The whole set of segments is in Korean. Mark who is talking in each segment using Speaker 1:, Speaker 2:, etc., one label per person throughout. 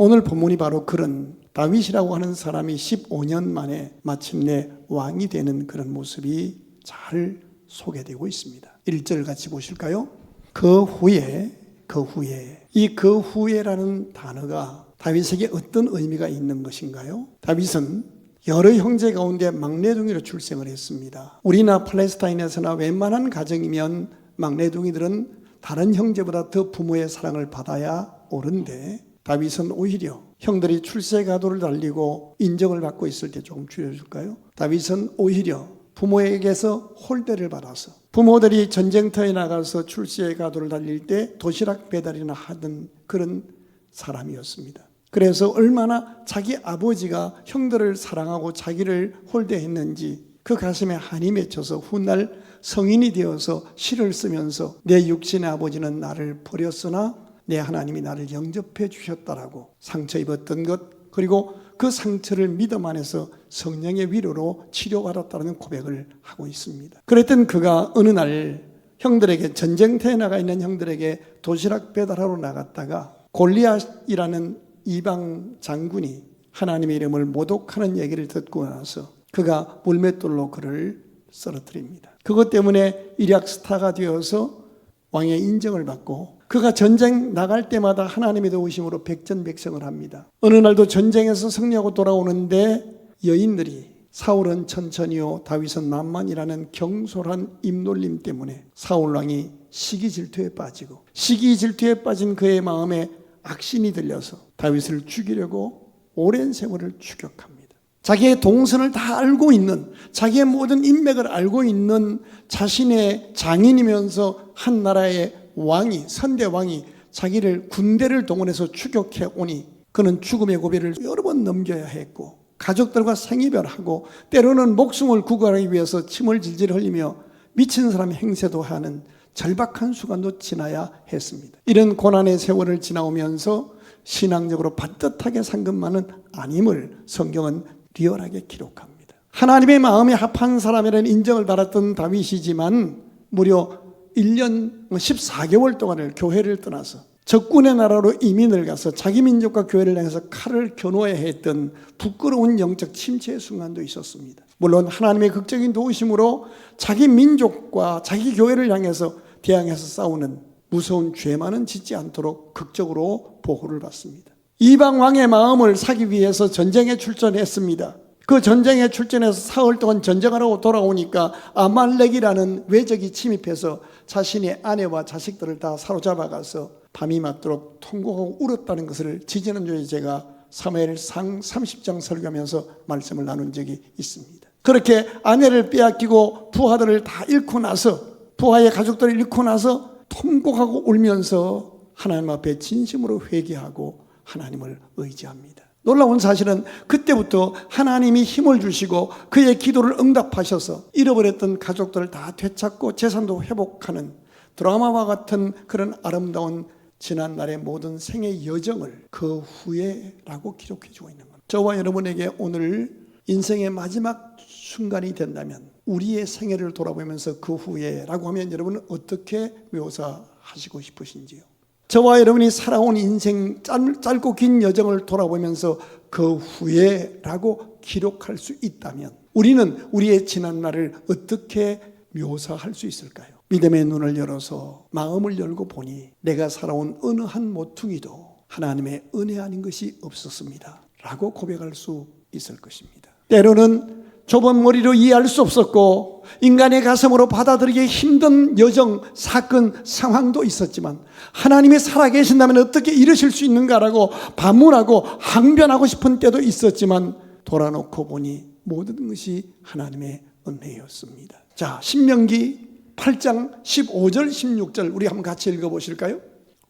Speaker 1: 오늘 본문이 바로 그런 다윗이라고 하는 사람이 15년 만에 마침내 왕이 되는 그런 모습이 잘 소개되고 있습니다. 1절 같이 보실까요? 그 후에 그 후에 이 그 후에라는 단어가 다윗에게 어떤 의미가 있는 것인가요? 다윗은 여러 형제 가운데 막내둥이로 출생을 했습니다. 우리나 팔레스타인에서나 웬만한 가정이면 막내둥이들은 다른 형제보다 더 부모의 사랑을 받아야 옳은데 다윗은 오히려 형들이 출세 가도를 달리고 인정을 받고 있을 때 조금 줄여줄까요? 다윗은 오히려 부모에게서 홀대를 받아서 부모들이 전쟁터에 나가서 출세 가도를 달릴 때 도시락 배달이나 하던 그런 사람이었습니다. 그래서 얼마나 자기 아버지가 형들을 사랑하고 자기를 홀대했는지 그 가슴에 한이 맺혀서 훗날 성인이 되어서 시를 쓰면서 내 육신의 아버지는 나를 버렸으나 내 하나님이 나를 영접해 주셨다라고 상처 입었던 것 그리고 그 상처를 믿음 안에서 성령의 위로로 치료받았다는 고백을 하고 있습니다. 그랬던 그가 어느 날 형들에게 전쟁터에 나가 있는 형들에게 도시락 배달하러 나갔다가 골리앗이라는 이방 장군이 하나님의 이름을 모독하는 얘기를 듣고 나서 그가 물맷돌로 그를 쓰러뜨립니다. 그것 때문에 일약 스타가 되어서 왕의 인정을 받고 그가 전쟁 나갈 때마다 하나님의 도우심으로 백전백승을 합니다. 어느 날도 전쟁에서 승리하고 돌아오는데 여인들이 사울은 천천히요 다윗은 만만이라는 경솔한 입놀림 때문에 사울 왕이 시기 질투에 빠지고 시기 질투에 빠진 그의 마음에 악신이 들려서 다윗을 죽이려고 오랜 세월을 추격합니다. 자기의 동선을 다 알고 있는 자기의 모든 인맥을 알고 있는 자신의 장인이면서 한 나라의 왕이 선대 왕이 자기를 군대를 동원해서 추격해 오니 그는 죽음의 고비를 여러 번 넘겨야 했고 가족들과 생이별하고 때로는 목숨을 구하기 위해서 침을 질질 흘리며 미친 사람 행세도 하는 절박한 순간도 지나야 했습니다. 이런 고난의 세월을 지나오면서 신앙적으로 반듯하게 산 것만은 아님을 성경은 리얼하게 기록합니다. 하나님의 마음에 합한 사람이라는 인정을 받았던 다윗이지만 무려 1년 14개월 동안을 교회를 떠나서 적군의 나라로 이민을 가서 자기 민족과 교회를 향해서 칼을 겨누어야 했던 부끄러운 영적 침체의 순간도 있었습니다. 물론 하나님의 극적인 도우심으로 자기 민족과 자기 교회를 향해서 대항해서 싸우는 무서운 죄만은 짓지 않도록 극적으로 보호를 받습니다. 이방 왕의 마음을 사기 위해서 전쟁에 출전했습니다. 그 전쟁에 출전해서 사흘 동안 전쟁하라고 돌아오니까 아말렉이라는 외적이 침입해서 자신의 아내와 자식들을 다 사로잡아가서 밤이 맞도록 통곡하고 울었다는 것을 지지난주에 제가 사무엘상 30장 설교하면서 말씀을 나눈 적이 있습니다. 그렇게 아내를 빼앗기고 부하들을 다 잃고 나서 부하의 가족들을 잃고 나서 통곡하고 울면서 하나님 앞에 진심으로 회개하고 하나님을 의지합니다. 놀라운 사실은 그때부터 하나님이 힘을 주시고 그의 기도를 응답하셔서 잃어버렸던 가족들을 다 되찾고 재산도 회복하는 드라마와 같은 그런 아름다운 지난날의 모든 생의 여정을 그 후에라고 기록해 주고 있는 겁니다. 저와 여러분에게 오늘 인생의 마지막 순간이 된다면 우리의 생애를 돌아보면서 그 후에라고 하면 여러분은 어떻게 묘사하시고 싶으신지요? 저와 여러분이 살아온 인생 짧, 짧고 긴 여정을 돌아보면서 그 후에라고 기록할 수 있다면 우리는 우리의 지난 날을 어떻게 묘사할 수 있을까요? 믿음의 눈을 열어서 마음을 열고 보니 내가 살아온 어느 한 모퉁이도 하나님의 은혜 아닌 것이 없었습니다. 라고 고백할 수 있을 것입니다. 때로는 좁은 머리로 이해할 수 없었고 인간의 가슴으로 받아들이기 힘든 여정, 사건, 상황도 있었지만 하나님이 살아계신다면 어떻게 이러실 수 있는가라고 반문하고 항변하고 싶은 때도 있었지만 돌아놓고 보니 모든 것이 하나님의 은혜였습니다. 자, 신명기 8장 15절 16절 우리 한번 같이 읽어 보실까요?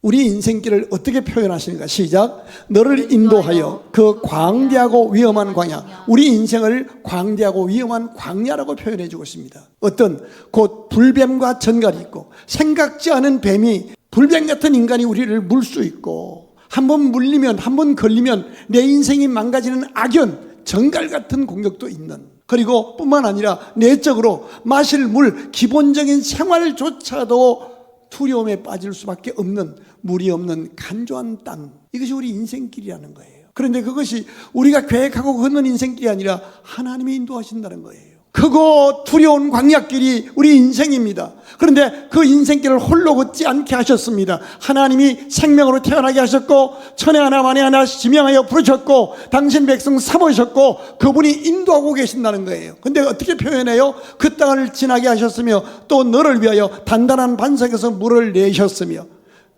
Speaker 1: 우리 인생길을 어떻게 표현하시는가? 시작. 너를 인도하여 그 광대하고 위험한 광야. 우리 인생을 광대하고 위험한 광야라고 표현해 주고 있습니다. 어떤 곧 불뱀과 전갈이 있고 생각지 않은 뱀이 불뱀 같은 인간이 우리를 물 수 있고 한 번 물리면 한 번 걸리면 내 인생이 망가지는 악연, 전갈 같은 공격도 있는 그리고 뿐만 아니라 내적으로 마실 물, 기본적인 생활조차도 두려움에 빠질 수밖에 없는 물이 없는 간조한 땅. 이것이 우리 인생길이라는 거예요. 그런데 그것이 우리가 계획하고 걷는 인생길이 아니라 하나님이 인도하신다는 거예요. 크고 두려운 광야길이 우리 인생입니다. 그런데 그 인생길을 홀로 걷지 않게 하셨습니다. 하나님이 생명으로 태어나게 하셨고 천에 하나 만에 하나 지명하여 부르셨고 당신 백성 삼으셨고 그분이 인도하고 계신다는 거예요. 근데 어떻게 표현해요? 그 땅을 지나게 하셨으며 또 너를 위하여 단단한 반석에서 물을 내셨으며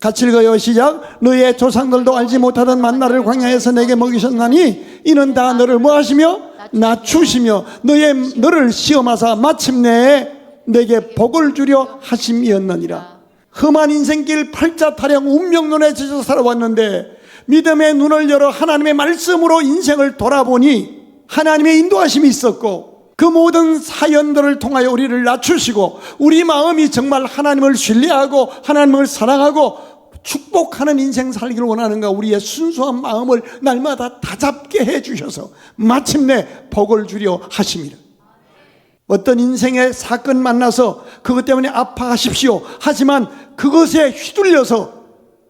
Speaker 1: 같이 읽어요 시작 너의 조상들도 알지 못하던 만나를 광야에서 내게 먹이셨나니 이는 다 너를 뭐 하시며 낮추시며 너의 너를 시험하사 마침내 내게 복을 주려 하심이었느니라. 험한 인생길 팔자 타령 운명론에 젖어 살아왔는데 믿음의 눈을 열어 하나님의 말씀으로 인생을 돌아보니 하나님의 인도하심이 있었고 그 모든 사연들을 통하여 우리를 낮추시고 우리 마음이 정말 하나님을 신뢰하고 하나님을 사랑하고 축복하는 인생 살기를 원하는가 우리의 순수한 마음을 날마다 다잡게 해 주셔서 마침내 복을 주려 하십니다. 어떤 인생의 사건 만나서 그것 때문에 아파하십시오. 하지만 그것에 휘둘려서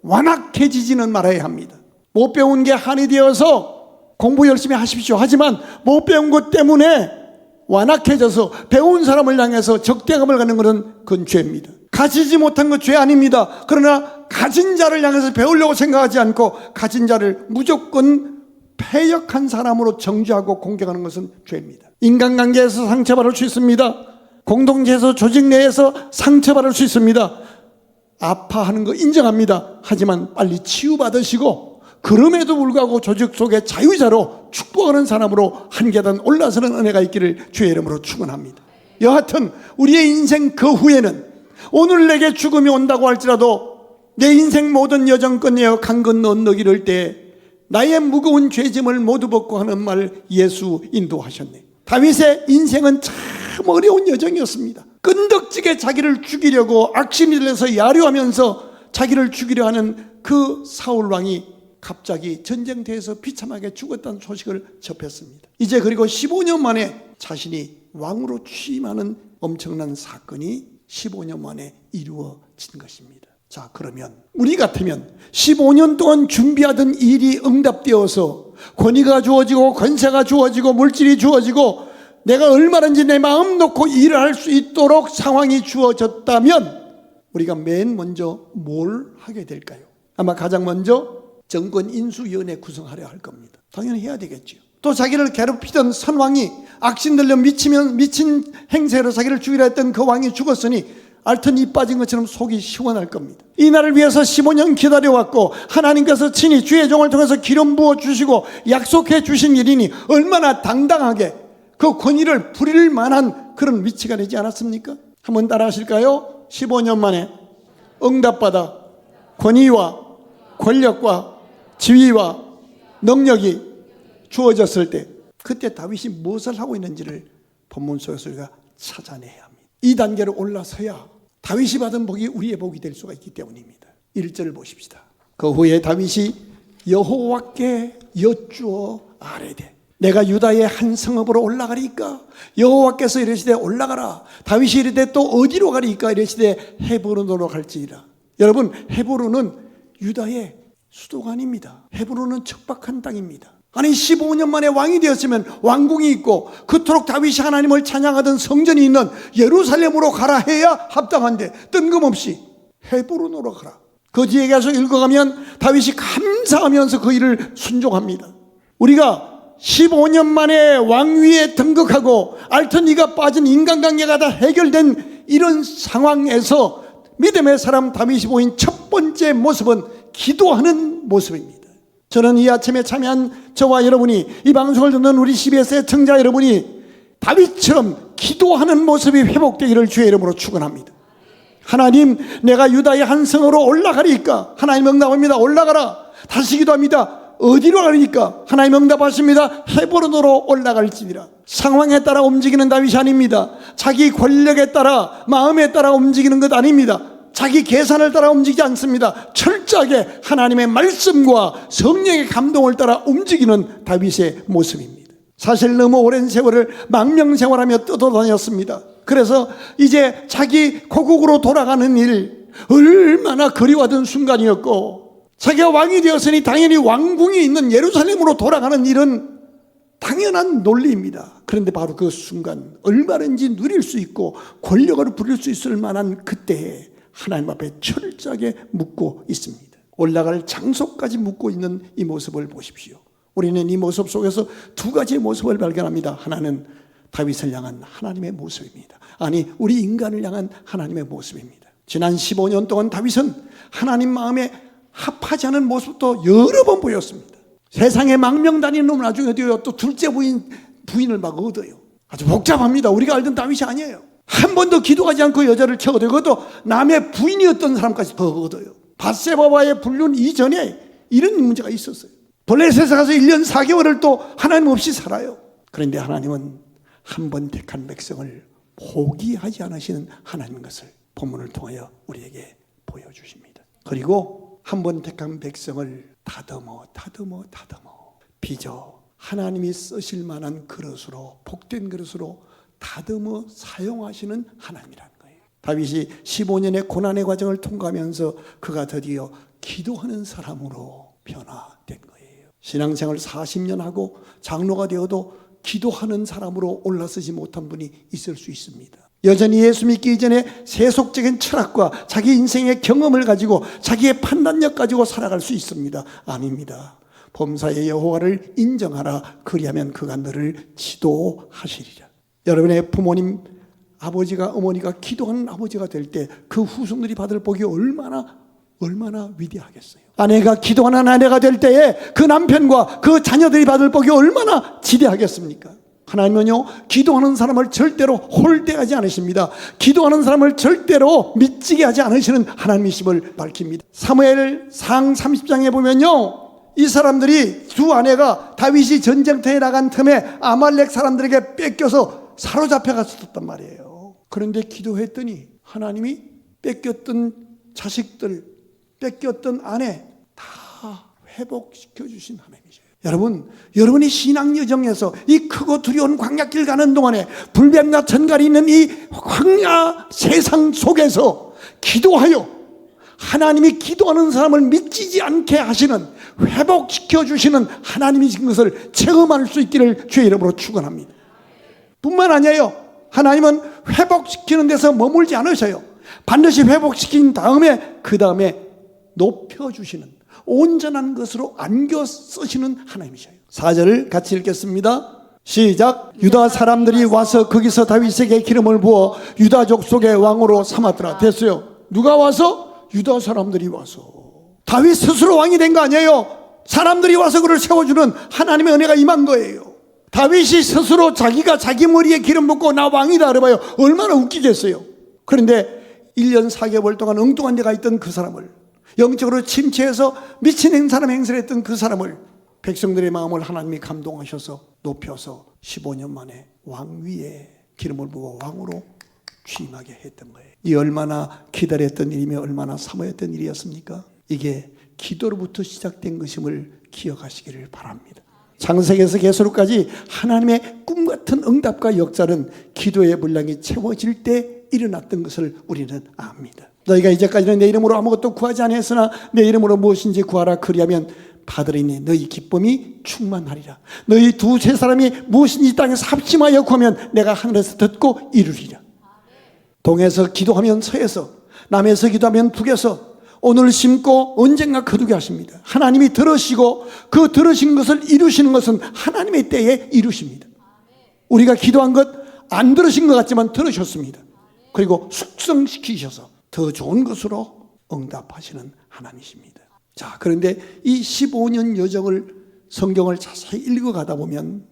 Speaker 1: 완악해지지는 말아야 합니다. 못 배운 게 한이 되어서 공부 열심히 하십시오. 하지만 못 배운 것 때문에 완악해져서 배운 사람을 향해서 적대감을 갖는 것은 그건 죄입니다. 가지지 못한 것 죄 아닙니다. 그러나 가진 자를 향해서 배우려고 생각하지 않고 가진 자를 무조건 패역한 사람으로 정죄하고 공격하는 것은 죄입니다. 인간관계에서 상처받을 수 있습니다. 공동체에서 조직 내에서 상처받을 수 있습니다. 아파하는 거 인정합니다. 하지만 빨리 치유받으시고 그럼에도 불구하고 조직 속의 자유자로 축복하는 사람으로 한 계단 올라서는 은혜가 있기를 주의 이름으로 축원합니다. 여하튼 우리의 인생 그 후에는 오늘 내게 죽음이 온다고 할지라도 내 인생 모든 여정 끝내어 강 건너 언덕이를 때 나의 무거운 죄짐을 모두 벗고 하는 말 예수 인도하셨네. 다윗의 인생은 참 어려운 여정이었습니다. 끈덕지게 자기를 죽이려고 악신이 들려서 야류하면서 자기를 죽이려 하는 그 사울 왕이 갑자기 전쟁터에서 비참하게 죽었다는 소식을 접했습니다. 이제 그리고 15년 만에 자신이 왕으로 취임하는 엄청난 사건이 15년 만에 이루어진 것입니다. 자, 그러면 우리 같으면 15년 동안 준비하던 일이 응답되어서 권위가 주어지고 권세가 주어지고 물질이 주어지고 내가 얼마든지 내 마음 놓고 일을 할 수 있도록 상황이 주어졌다면 우리가 맨 먼저 뭘 하게 될까요? 아마 가장 먼저 정권 인수위원회 구성하려 할 겁니다. 당연히 해야 되겠죠. 또 자기를 괴롭히던 선왕이 악신들려 미치면 미친 행세로 자기를 죽이려 했던 그 왕이 죽었으니 알튼 이 빠진 것처럼 속이 시원할 겁니다. 이 날을 위해서 15년 기다려왔고 하나님께서 친히 주의 종을 통해서 기름 부어 주시고 약속해 주신 일이니 얼마나 당당하게 그 권위를 부릴 만한 그런 위치가 되지 않았습니까? 한번 따라 하실까요? 15년 만에 응답받아 권위와 권력과 지위와 능력이 주어졌을 때 그때 다윗이 무엇을 하고 있는지를 본문 속에서 우리가 찾아내야 합니다. 이 단계로 올라서야 다윗이 받은 복이 우리의 복이 될 수가 있기 때문입니다. 1절을 보십시다. 그 후에 다윗이 여호와께 여쭈어 아뢰되 내가 유다의 한 성읍으로 올라가리까? 여호와께서 이르시되 올라가라. 다윗이 이르되 또 어디로 가리까? 이르시되 헤브론으로 갈지니라. 여러분 헤브론은 유다의 수도가 아닙니다. 헤브론은 척박한 땅입니다 아니 15년 만에 왕이 되었으면 왕궁이 있고 그토록 다윗이 하나님을 찬양하던 성전이 있는 예루살렘으로 가라 해야 합당한데 뜬금없이 헤브론으로 가라 그 뒤에 계속 읽어가면 다윗이 감사하면서 그 일을 순종합니다 우리가 15년 만에 왕위에 등극하고 알턴이가 빠진 인간관계가 다 해결된 이런 상황에서 믿음의 사람 다윗이 보인 첫 번째 모습은 기도하는 모습입니다. 저는 이 아침에 참여한 저와 여러분이 이 방송을 듣는 우리 CBS의 청자 여러분이 다윗처럼 기도하는 모습이 회복되기를 주의 이름으로 축원합니다. 하나님 내가 유다의 한 성으로 올라가리까? 하나님 응답합니다. 올라가라. 다시 기도합니다. 어디로 가리니까? 하나님 응답하십니다. 헤브론으로 올라갈지니라. 상황에 따라 움직이는 다윗이 아닙니다. 자기 권력에 따라 마음에 따라 움직이는 것 아닙니다 자기 계산을 따라 움직이지 않습니다 철저하게 하나님의 말씀과 성령의 감동을 따라 움직이는 다윗의 모습입니다 사실 너무 오랜 세월을 망명 생활하며 떠돌아다녔습니다. 그래서 이제 자기 고국으로 돌아가는 일, 얼마나 그리워하던 순간이었고 자기가 왕이 되었으니 당연히 왕궁이 있는 예루살렘으로 돌아가는 일은 당연한 논리입니다. 그런데 바로 그 순간 얼마든지 누릴 수 있고 권력을 부릴 수 있을 만한 그때에 하나님 앞에 철저하게 묻고 있습니다. 올라갈 장소까지 묻고 있는 이 모습을 보십시오. 우리는 이 모습 속에서 두 가지의 모습을 발견합니다. 하나는 다윗을 향한 하나님의 모습입니다. 아니, 우리 인간을 향한 하나님의 모습입니다. 지난 15년 동안 다윗은 하나님 마음에 합하지 않은 모습도 여러 번 보였습니다. 세상에 망명 다니는 놈을 나중에 되어 또 둘째 부인, 부인을 막 얻어요. 아주 복잡합니다. 우리가 알던 다윗이 아니에요. 한 번도 기도하지 않고 여자를 채워도 그것도 남의 부인이었던 사람까지 더 얻어요. 바세바와의 불륜 이전에 이런 문제가 있었어요. 블레셋에 가서 1년 4개월을 또 하나님 없이 살아요. 그런데 하나님은 한 번 택한 백성을 포기하지 않으시는 하나님인 것을 본문을 통하여 우리에게 보여주십니다. 그리고 한 번 택한 백성을 다듬어 다듬어 다듬어 빚어 하나님이 쓰실 만한 그릇으로 복된 그릇으로 다듬어 사용하시는 하나님이라는 거예요. 다윗이 15년의 고난의 과정을 통과하면서 그가 드디어 기도하는 사람으로 변화된 거예요. 신앙생활 40년 하고 장로가 되어도 기도하는 사람으로 올라서지 못한 분이 있을 수 있습니다. 여전히 예수 믿기 이전에 세속적인 철학과 자기 인생의 경험을 가지고 자기의 판단력 가지고 살아갈 수 있습니다. 아닙니다. 범사의 여호와를 인정하라. 그리하면 그가 너를 지도하시리라. 여러분의 부모님, 아버지가 어머니가 기도하는 아버지가 될 때 그 후손들이 받을 복이 얼마나 얼마나 위대하겠어요. 아내가 기도하는 아내가 될 때에 그 남편과 그 자녀들이 받을 복이 얼마나 지대하겠습니까? 하나님은요, 기도하는 사람을 절대로 홀대하지 않으십니다. 기도하는 사람을 절대로 미치게 하지 않으시는 하나님이심을 밝힙니다. 사무엘 상 30장에 보면요, 이 사람들이 두 아내가 다윗이 전쟁터에 나간 틈에 아말렉 사람들에게 뺏겨서 사로잡혀 갔었단 말이에요. 그런데 기도했더니 하나님이 뺏겼던 자식들, 뺏겼던 아내 다 회복시켜 주신 하나님이죠. 여러분, 여러분이 신앙 여정에서 이 크고 두려운 광야길 가는 동안에 불뱀과 전갈이 있는 이 광야 세상 속에서 기도하여 하나님이 기도하는 사람을 미치지 않게 하시는 회복시켜 주시는 하나님이신 것을 체험할 수 있기를 주의 이름으로 축원합니다. 뿐만 아니에요. 하나님은 회복시키는 데서 머물지 않으셔요. 반드시 회복시킨 다음에 그 다음에 높여주시는 온전한 것으로 안겨 쓰시는 하나님이셔요. 4절을 같이 읽겠습니다. 시작. 유다 사람들이 와서 거기서 다윗에게 기름을 부어 유다 족 속의 왕으로 삼았더라. 됐어요. 누가 와서? 유다 사람들이 와서. 다윗 스스로 왕이 된 거 아니에요. 사람들이 와서 그를 세워주는 하나님의 은혜가 임한 거예요. 다윗이 스스로 자기가 자기 머리에 기름 붓고 나 왕이다 그래봐요. 얼마나 웃기겠어요. 그런데 1년 4개월 동안 엉뚱한 데가 있던 그 사람을 영적으로 침체해서 미친 사람 행세를 했던 그 사람을 백성들의 마음을 하나님이 감동하셔서 높여서 15년 만에 왕 위에 기름을 부어 왕으로 취임하게 했던 거예요. 이 얼마나 기다렸던 일이며 얼마나 사모했던 일이었습니까? 이게 기도로부터 시작된 것임을 기억하시기를 바랍니다. 창세기에서 계시록까지 하나님의 꿈 같은 응답과 역사는 기도의 분량이 채워질 때 일어났던 것을 우리는 압니다. 너희가 이제까지는 내 이름으로 아무것도 구하지 아니했으나 내 이름으로 무엇인지 구하라 그리하면 받으리니 너희 기쁨이 충만하리라. 너희 두 세 사람이 무엇인지 이 땅에서 합심하여 구하면 내가 하늘에서 듣고 이루리라. 동에서 기도하면 서에서 남에서 기도하면 북에서 오늘 심고 언젠가 거두게 하십니다. 하나님이 들으시고 그 들으신 것을 이루시는 것은 하나님의 때에 이루십니다. 우리가 기도한 것 안 들으신 것 같지만 들으셨습니다. 그리고 숙성시키셔서 더 좋은 것으로 응답하시는 하나님이십니다. 자, 그런데 이 15년 여정을 성경을 자세히 읽어가다 보면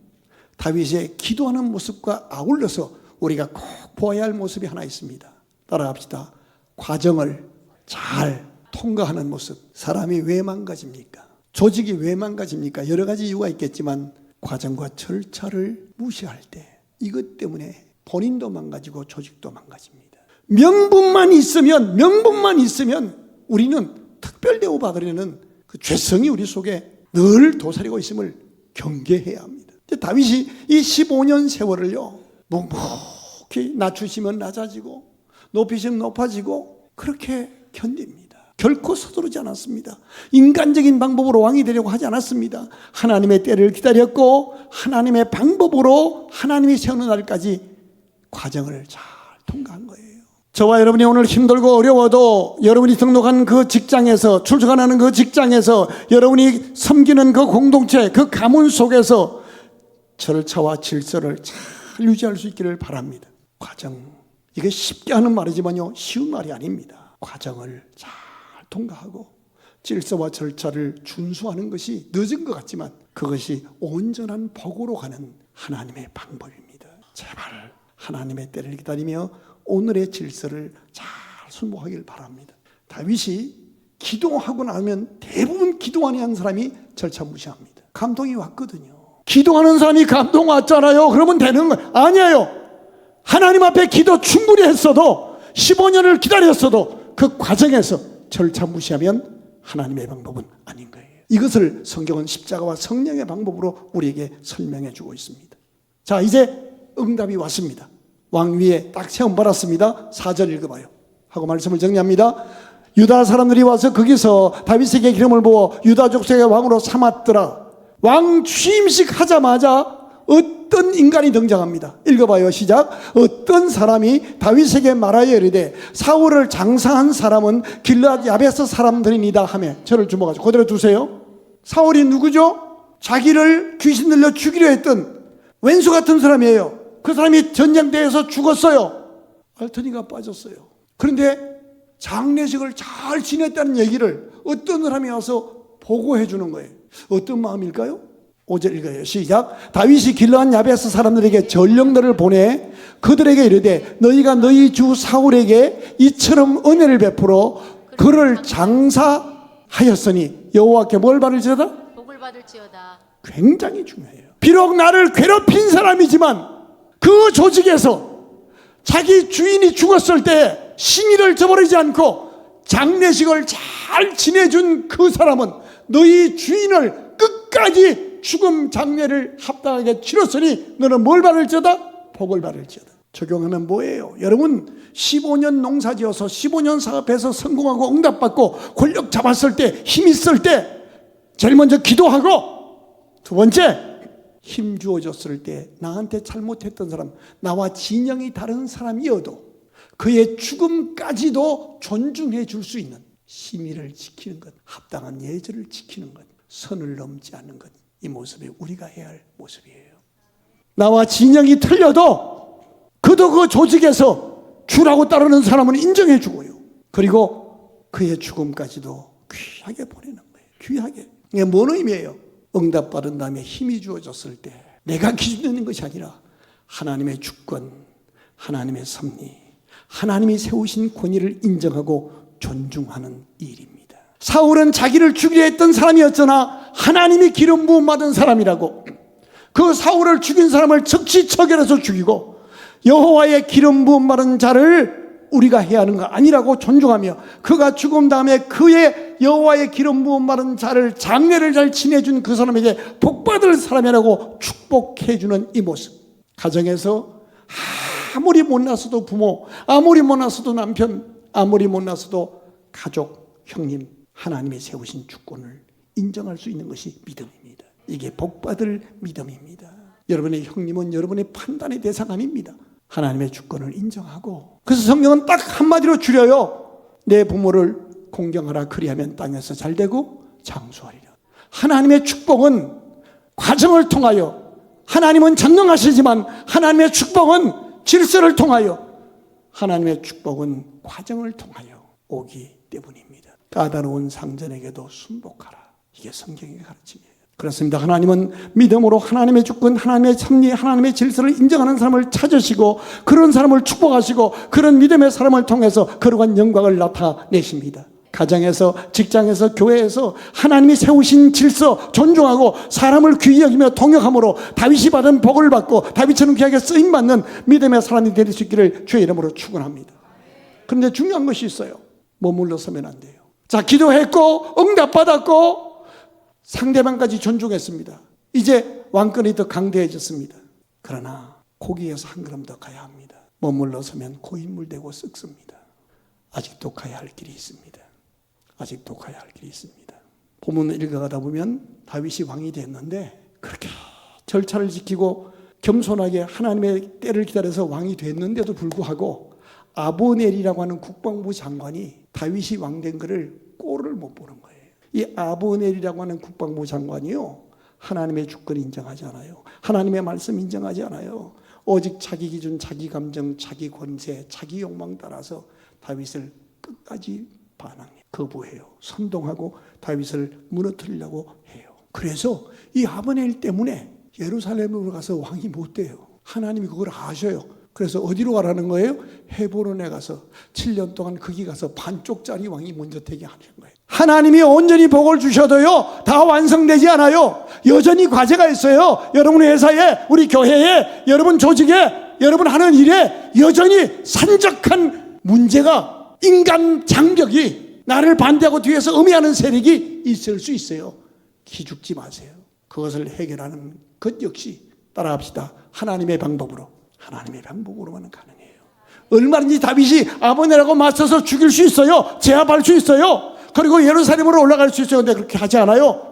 Speaker 1: 다윗의 기도하는 모습과 아울러서 우리가 꼭 보아야 할 모습이 하나 있습니다. 따라합시다. 과정을 잘 통과하는 모습. 사람이 왜 망가집니까? 조직이 왜 망가집니까? 여러 가지 이유가 있겠지만 과정과 절차를 무시할 때 이것 때문에 본인도 망가지고 조직도 망가집니다. 명분만 있으면 명분만 있으면 우리는 특별 대우 받으려는 그 죄성이 우리 속에 늘 도사리고 있음을 경계해야 합니다. 다윗이 이 15년 세월을요 묵묵히 낮추시면 낮아지고 높이시면 높아지고 그렇게 견딥니다. 결코 서두르지 않았습니다. 인간적인 방법으로 왕이 되려고 하지 않았습니다. 하나님의 때를 기다렸고 하나님의 방법으로 하나님이 세우는 날까지 과정을 잘 통과한 거예요. 저와 여러분이 오늘 힘들고 어려워도 여러분이 등록한 그 직장에서 출석하는 그 직장에서 여러분이 섬기는 그 공동체 그 가문 속에서 절차와 질서를 잘 유지할 수 있기를 바랍니다. 과정 이게 쉽게 하는 말이지만요 쉬운 말이 아닙니다. 과정을 잘 통과하고 질서와 절차를 준수하는 것이 늦은 것 같지만 그것이 온전한 복으로 가는 하나님의 방법입니다. 제발 하나님의 때를 기다리며 오늘의 질서를 잘 순복하길 바랍니다. 다윗이 기도하고 나면 대부분 기도 안 한 사람이 절차 무시합니다. 감동이 왔거든요. 기도하는 사람이 감동 왔잖아요. 그러면 되는 거예요. 아니에요. 하나님 앞에 기도 충분히 했어도 15년을 기다렸어도 그 과정에서 절차 무시하면 하나님의 방법은 아닌 거예요. 이것을 성경은 십자가와 성령의 방법으로 우리에게 설명해 주고 있습니다. 자, 이제 응답이 왔습니다. 왕 위에 딱 체험 받았습니다. 4절 읽어봐요. 하고 말씀을 정리합니다. 유다 사람들이 와서 거기서 다윗에게 기름을 부어 유다 족속의 왕으로 삼았더라. 왕 취임식 하자마자 어떤 인간이 등장합니다. 읽어봐요. 시작. 어떤 사람이 다윗에게 말하여 이르되 사울을 장사한 사람은 길앗 야베스 사람들이니다 하며 저를 주목하죠. 그대로 두세요. 사울이 누구죠? 자기를 귀신 들려 죽이려 했던 왼수 같은 사람이에요. 그 사람이 전쟁터에서 죽었어요. 알터니가 빠졌어요. 그런데 장례식을 잘 지냈다는 얘기를 어떤 사람이 와서 보고해 주는 거예요. 어떤 마음일까요? 5절 읽어요. 시작. 다윗이 길러한 야베스 사람들에게 전령들을 보내 그들에게 이르되 너희가 너희 주 사울에게 이처럼 은혜를 베풀어 그를 장사하였으니 여호와께 뭘 받을지어다?
Speaker 2: 복을 받을지어다.
Speaker 1: 굉장히 중요해요. 비록 나를 괴롭힌 사람이지만 그 조직에서 자기 주인이 죽었을 때 신의를 저버리지 않고 장례식을 잘 지내준 그 사람은 너희 주인을 끝까지 죽음 장례를 합당하게 치렀으니 너는 뭘 받을지어다? 복을 받을지어다. 적용하면 뭐예요? 여러분 15년 농사 지어서 15년 사업해서 성공하고 응답받고 권력 잡았을 때 힘 있을 때 제일 먼저 기도하고 두 번째 힘 주어졌을 때 나한테 잘못했던 사람 나와 진영이 다른 사람이어도 그의 죽음까지도 존중해 줄 수 있는 심의를 지키는 것 합당한 예절을 지키는 것 선을 넘지 않는 것 이 모습이 우리가 해야 할 모습이에요 나와 진영이 틀려도 그도 그 조직에서 주라고 따르는 사람은 인정해 주고요 그리고 그의 죽음까지도 귀하게 보내는 거예요 귀하게 이게 뭔 의미예요? 응답받은 다음에 힘이 주어졌을 때 내가 기준되는 것이 아니라 하나님의 주권, 하나님의 섭리, 하나님이 세우신 권위를 인정하고 존중하는 일입니다. 사울은 자기를 죽이려 했던 사람이었으나 하나님이 기름 부음 받은 사람이라고. 그 사울을 죽인 사람을 즉시 처결해서 죽이고 여호와의 기름 부음 받은 자를 우리가 해야 하는 거 아니라고 존중하며 그가 죽은 다음에 그의 여호와의 기름 부음 받은 자를 장례를 잘 지내 준 그 사람에게 복 받을 사람이라고 축복해 주는 이 모습. 가정에서 아무리 못났어도 부모 아무리 못났어도 남편 아무리 못났어도 가족 형님 하나님이 세우신 주권을 인정할 수 있는 것이 믿음입니다 이게 복받을 믿음입니다 여러분의 형님은 여러분의 판단의 대상 아닙니다 하나님의 주권을 인정하고 그래서 성경은 딱 한마디로 줄여요. 내 부모를 공경하라 그리하면 땅에서 잘 되고 장수하리라. 하나님의 축복은 과정을 통하여 하나님은 전능하시지만 하나님의 축복은 질서를 통하여 하나님의 축복은 과정을 통하여 오기 때문입니다. 까다로운 상전에게도 순복하라. 이게 성경의 가르침이에요. 그렇습니다. 하나님은 믿음으로 하나님의 주권, 하나님의 참리, 하나님의 질서를 인정하는 사람을 찾으시고 그런 사람을 축복하시고 그런 믿음의 사람을 통해서 거룩한 영광을 나타내십니다. 가정에서, 직장에서, 교회에서 하나님이 세우신 질서 존중하고 사람을 귀히 여기며 동역함으로 다윗이 받은 복을 받고 다윗처럼 귀하게 쓰임 받는 믿음의 사람이 될 수 있기를 주의 이름으로 축원합니다. 그런데 중요한 것이 있어요. 머물러 서면 안 돼요. 자, 기도했고 응답 받았고 상대방까지 존중했습니다. 이제 왕권이 더 강대해졌습니다. 그러나 거기에서 한 걸음 더 가야 합니다. 머물러 서면 고인물 되고 썩습니다. 아직도 가야 할 길이 있습니다. 아직도 가야 할 길이 있습니다. 본문을 읽어가다 보면 다윗이 왕이 됐는데 그렇게 절차를 지키고 겸손하게 하나님의 때를 기다려서 왕이 됐는데도 불구하고 아보넬이라고 하는 국방부 장관이 다윗이 왕된 것을 꼴을 못 보는 거예요. 이 아보넬이라고 하는 국방부 장관이요. 하나님의 주권 인정하지 않아요. 하나님의 말씀 인정하지 않아요. 오직 자기 기준, 자기 감정, 자기 권세, 자기 욕망 따라서 다윗을 끝까지 반항해 거부해요. 선동하고 다윗을 무너뜨리려고 해요. 그래서 이 아버넬 때문에 예루살렘으로 가서 왕이 못 돼요. 하나님이 그걸 아셔요. 그래서 어디로 가라는 거예요? 헤브론에 가서 7년 동안 거기 가서 반쪽짜리 왕이 먼저 되게 하는 거예요. 하나님이 온전히 복을 주셔도요, 다 완성되지 않아요. 여전히 과제가 있어요. 여러분 회사에, 우리 교회에, 여러분 조직에, 여러분 하는 일에 여전히 산적한 문제가 인간 장벽이 나를 반대하고 뒤에서 음해하는 세력이 있을 수 있어요. 기죽지 마세요. 그것을 해결하는 것 역시 따라합시다. 하나님의 방법으로. 하나님의 방법으로만 가능해요. 얼마든지 다윗이 아버네라고 맞서서 죽일 수 있어요. 제압할 수 있어요. 그리고 예루살렘으로 올라갈 수 있어요. 근데 그렇게 하지 않아요.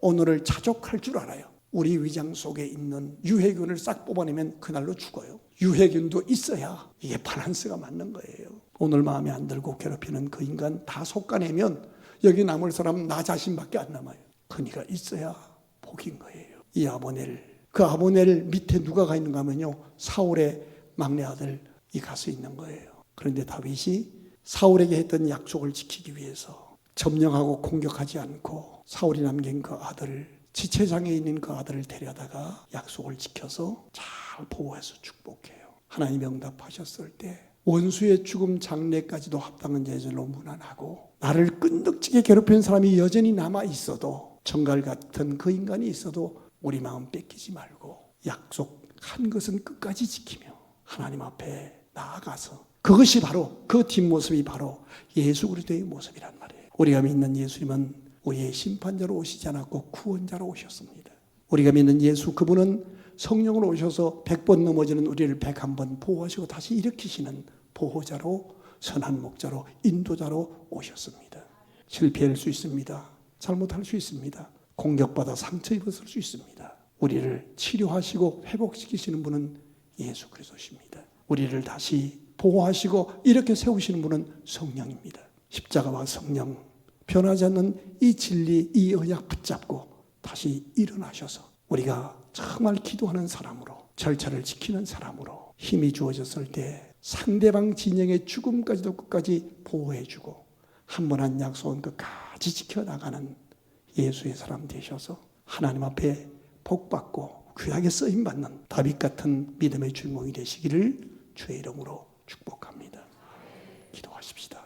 Speaker 1: 오늘을 자족할 줄 알아요. 우리 위장 속에 있는 유해균을 싹 뽑아내면 그날로 죽어요. 유해균도 있어야 이게 바란스가 맞는 거예요. 오늘 마음에 안 들고 괴롭히는 그 인간 다 속아내면 여기 남을 사람 나 자신밖에 안 남아요. 그니가 있어야 복인 거예요. 이 아보넬 그 아보넬 밑에 누가 가 있는가 하면요. 사울의 막내 아들이 가서 있는 거예요. 그런데 다윗이 사울에게 했던 약속을 지키기 위해서 점령하고 공격하지 않고 사울이 남긴 그 아들을 지체장에 있는 그 아들을 데려다가 약속을 지켜서 잘 보호해서 축복해요. 하나님이 응답하셨을 때 원수의 죽음 장례까지도 합당한 예절로 무난하고 나를 끈덕지게 괴롭히는 사람이 여전히 남아 있어도 정갈 같은 그 인간이 있어도 우리 마음 뺏기지 말고 약속한 것은 끝까지 지키며 하나님 앞에 나아가서 그것이 바로 그 뒷모습이 바로 예수 그리스도의 모습이란 말이에요. 우리가 믿는 예수님은 우리의 심판자로 오시지 않았고 구원자로 오셨습니다. 우리가 믿는 예수 그분은 성령으로 오셔서 백번 넘어지는 우리를 백한번 보호하시고 다시 일으키시는 보호자로 선한 목자로 인도자로 오셨습니다. 실패할 수 있습니다. 잘못할 수 있습니다. 공격받아 상처 입었을 수 있습니다. 우리를 치료하시고 회복시키시는 분은 예수 그리스도십니다. 우리를 다시 보호하시고 이렇게 세우시는 분은 성령입니다. 십자가와 성령 변하지 않는 이 진리 이 언약 붙잡고 다시 일어나셔서 우리가 정말 기도하는 사람으로 절차를 지키는 사람으로 힘이 주어졌을 때 상대방 진영의 죽음까지도 끝까지 보호해주고 한 번 한 약속은 끝까지 지켜나가는 예수의 사람 되셔서 하나님 앞에 복받고 귀하게 쓰임받는 다윗 같은 믿음의 주인공이 되시기를 주의 이름으로 축복합니다. 기도하십시다.